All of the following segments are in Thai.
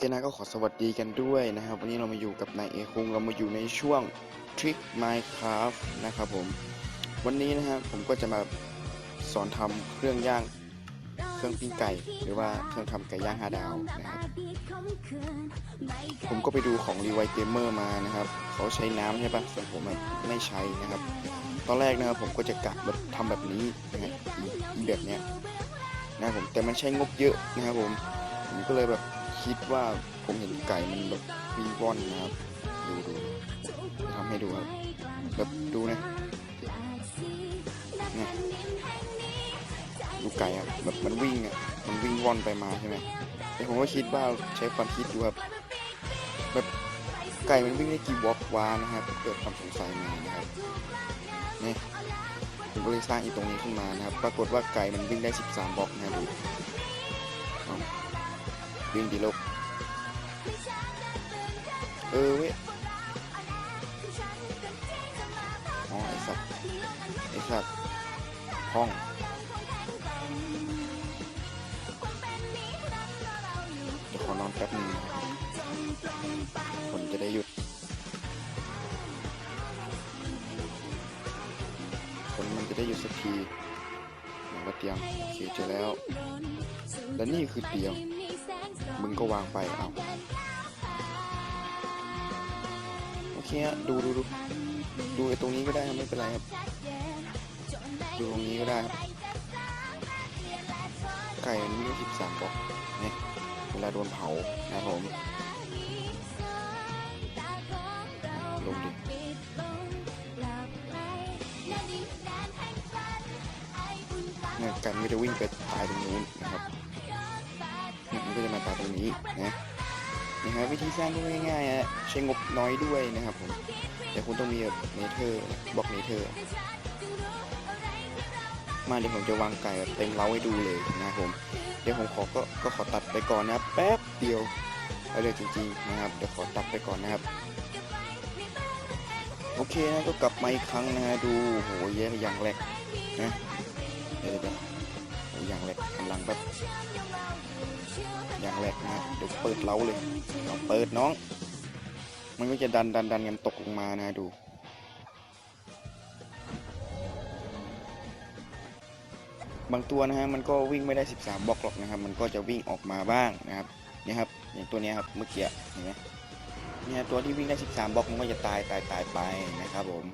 เคนะก็ขอสวัสดีกันด้วยนะครับ วันนี้เรามาอยู่กับนายเอคุงเรามาอยู่ในช่วง Trick Minecraft นะครับผม วันนี้นะครับผมก็จะมาสอนทำเครื่องย่างเครื่องปิ้งไก่ หรือว่าเครื่องทำไก่ย่างห้าดาวนะครับผมก็ไปดูของ r e v i v e Gamer มานะครับ เขาใช้น้ำใช่ปะส่วนผมไม่ใช้นะครับ ตอนแรกนะครับผมก็จะกะแบบทำแบบนี้นะฮะแบบเนี้ยนะครับผมแต่มันใช้งบเยอะนะครับผมผมก็เลยแบบ คิดว่าผมเห็นไก่มันแบบวิ่งว่อนนะครับ ดูดูจะทำให้ดูครับ แบบดูนะนี่ดูไก่อะแบบมันวิ่งอะมันวิ่งว่อนไปมาใช่ไหมแต่ผมก็คิดว่าใช้ความคิดดูครับ แบบไก่มันวิ่งได้กี่วอล์กวานะครับ เกิดความสงสัยมานะครับ นี่ผมก็เลยสร้างอีตรงนี้ขึ้นมานะครับ ปรากฏว่าไก่มันวิ่งได้ 13บล็อกนะดู วิ่งดีโลกเออเว้ยอ๋อไอสัตว์ไอสัตว์ห้องเดี๋ยวขอนอนแป๊บนึงคนจะได้หยุดฝนมันจะได้หยุดสักทีหนว่าเตียงโอเคเจอแล้ว และนี่คือเตียง มึงก็วางไปเอาโอเคฮะดูดูดูดูไอ้ตรงนี้ก็ได้ไม่เป็นไรครับ ดูตรงนี้ก็ได้ครับไก่มันมีสิบสามบอกเนี่ยเวลาโดนเผานะผมลงดิเนี่ยไก่มันก็จะวิ่งไปตายตรงนู้นนะครับ รงนี้นะนะฮะวิธีสร้างก็ง่ายๆฮะใช้งบน้อยด้วยนะครับผมแต่คุณต้องมีแบบเนเธอร์บล็อกเนเธอร์มาเดี๋ยวผมจะวางไก่แบบเต็มเล้าให้ดูเลยนะครับผมเดี๋ยวผมขอก็ก็ขอตัดไปก่อนนะครับแป๊บเดียวไปเลยจริงๆนะครับเดี๋ยวขอตัดไปก่อนนะครับโอเคนะก็กลับมาอีกครั้งนะฮะดูโหเยอะอย่างแรกนะเดี๋ยวเดี๋ยว อย่างแรกกำลังแบบอย่างแรกนะเดี๋ยวเปิดเล้าเลยเอาเปิดน้อง มันก็จะดันดันดันกันตกลงมานะดูบางตัวนะฮะมันก็วิ่งไม่ได้ 13 บล็อกหรอกนะครับ มันก็จะวิ่งออกมาบ้างนะครับเนี่ยครับอย่างตัวเนี้ยครับเมื่อกี้เห็นไหมเนี่ยตัวที่วิ่งได้ 13 บล็อกมันก็จะตายตายตายไปนะครับผม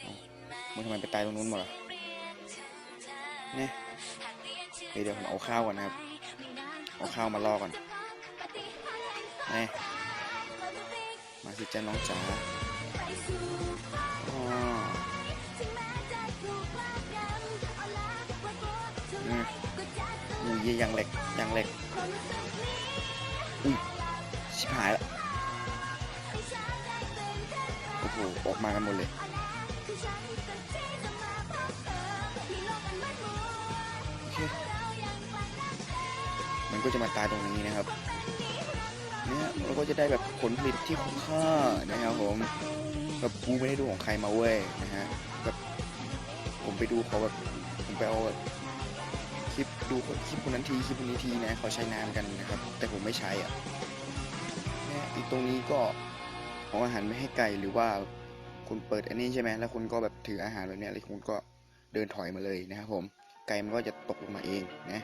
เอ้ามันทำไมไปตายตรงนู้นหมดล่ะเนี่ยเดี๋ยวผมเอาข้าวก่อนนะครับ เอาข้าวมาล่อก่อนนี่มาสิจ้าน้องจ๋าอ๋ออือุ้ยยังเหล็กยังเหล็กอุ้ยชิบหายละโอ้โหออกมากันหมดเลย มันก็จะมาตายตรงนี้นะครับเนี่ยเราก็จะได้แบบผลผลิตที่คุ้มค่านะครับผมแบบกูไม่ได้ดูของใครมาเว้ยนะฮะแบบผมไปดูเขาแบบผมไปเอาแบบคลิปดูคลิปคนนั้นทีคลิปคนนี้ทีนะเขาใช้น้ำกันนะครับ แต่ผมไม่ใช้อะเนี่ยอีกตรงนี้ก็เอาอาหารไม่ให้ไก่หรือว่าคุณเปิดอันนี้ใช่ไหมแล้วคุณก็แบบถืออาหารแบบเนี้ยแล้วคุณก็เดินถอยมาเลยนะครับผมไก่มันก็จะตกลงมาเองนะ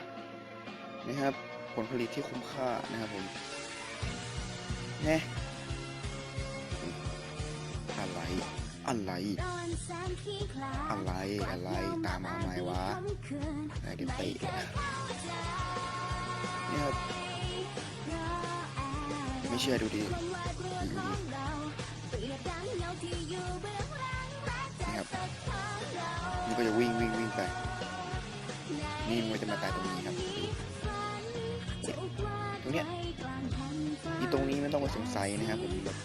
นะครับ ลผลิตที่คุ้มค่านะครับผมนี่ยอะไร อะไร อะไร อะไร ตามมาไหมวะไหนเดี๋ยวเตะเนี่ยครับ ไม่เชื่อดูดินี่ครับนี่ก็จะวิ่งวิ่งวิ่งไป นี่มันจะมาตายตรงนี้ครับ ตรงเนี้ยอีตรงนี้ไม่ต้องมาสงสัยนะครับผมแบบ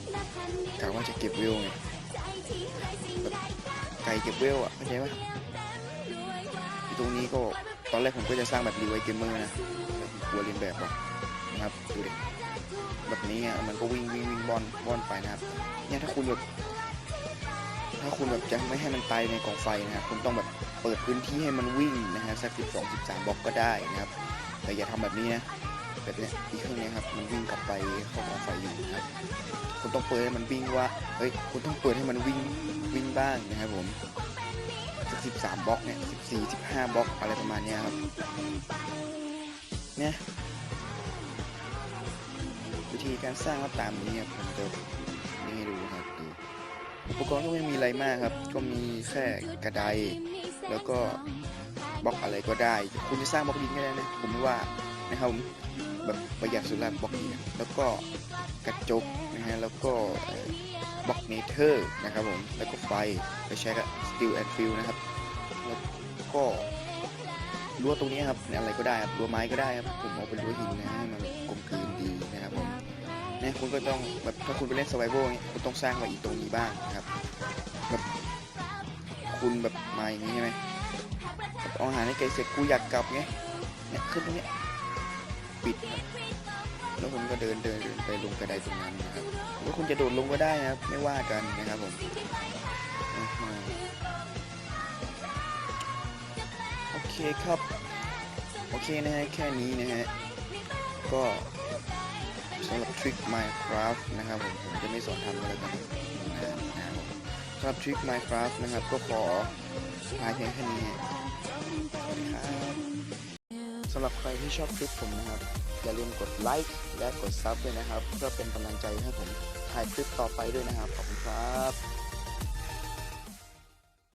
กะว่าจะเก็บเวลไงแบบไก่เก็บเวลอะเข้าใจปะตรงนี้ก็ตอนแรกผมก็จะสร้างแบบรีไวเกมเมอร์นะแต่ผมกลัวเรียนแบบว่ะนะครับดูดิแบบนี้อะมันก็วิ่งวิ่งวิ่งบอลบอลไปนะครับเนี่ยถ้าคุณแบบถ้าคุณแบบจะไม่ให้มันตายในกองไฟนะครับคุณต้องแบบเปิดพื้นที่ให้มันวิ่งนะฮะสักสิบสองสิบสามบล็อกก็ได้นะครับ แต่อย่าทำแบบนี้นะ แบบเนี้ยอีกเครื่องเนี้ยครับมันวิ่งกลับไปเข้ากองไฟอยู่นะครับคุณต้องเปิดให้มันวิ่งว่าเฮ้ยคุณต้องเปิดให้มันวิ่งวิ่งบ้างนะครับผมสักสิบสามบล็อกเนี่ยสิบสี่สิบห้าบล็อกอะไรประมาณเนี้ยครับเนี่ยวิธีการสร้างก็ตามนี้ครับผมจะนี่ให้ดูครับดูอุปกรณ์ก็ไม่มีอะไรมากครับ ก็มีแค่กระไดแล้วก็บล็อกอะไรก็ได้ คุณจะสร้างบล็อกดินก็ได้นะผมว่านะครับผม แบบประหยัดสุดละบล็อกดินอะแล้วก็กระจกนะฮะแล้วก็บล็อกเนเธอร์นะครับผมแล้วก็ไฟไปใช้กับ Steel and Fill นะครับแล้วก็รั้วตรงนี้ครับเนี่ยอะไรก็ได้ครับรั้วไม้ก็ได้ครับผมเอาเป็นรั้วหินนะให้มันกลมกลืนดีนะครับผมเนี่ยคุณก็ต้องแบบถ้าคุณไปเล่น survival เนี่ยคุณต้องสร้างมาอีกตรงนี้บ้างนะครับแบบคุณแบบมาอย่างนี้ใช่ไหมแบบเอาอาหารให้ไกลเสร็จกูอยากกลับไงเนี่ยขึ้นตรงเนี้ย ปิดครับแล้วคุณก็เดินเดินเดินไปลงกระไดตรงนั้นนะครับหรือว่าคุณจะโดดลงก็ได้นะครับ ไม่ว่ากันนะครับผมโอเคครับ โอเคนะฮะแค่นี้นะฮะก็สำหรับทริค Minecraft นะครับผมผมจะไม่สอนทำกันแล้วกันนะครับสำหรับทริค Minecraft นะครับ ก็ขอพายเพียงแค่นี้ สำหรับใครที่ชอบคลิปผมนะครับ อย่าลืมกดไลค์และกดซับด้วยนะครับ เพื่อเป็นกำลังใจให้ผมถ่ายคลิปต่อไปด้วยนะครับ ขอบคุณครับ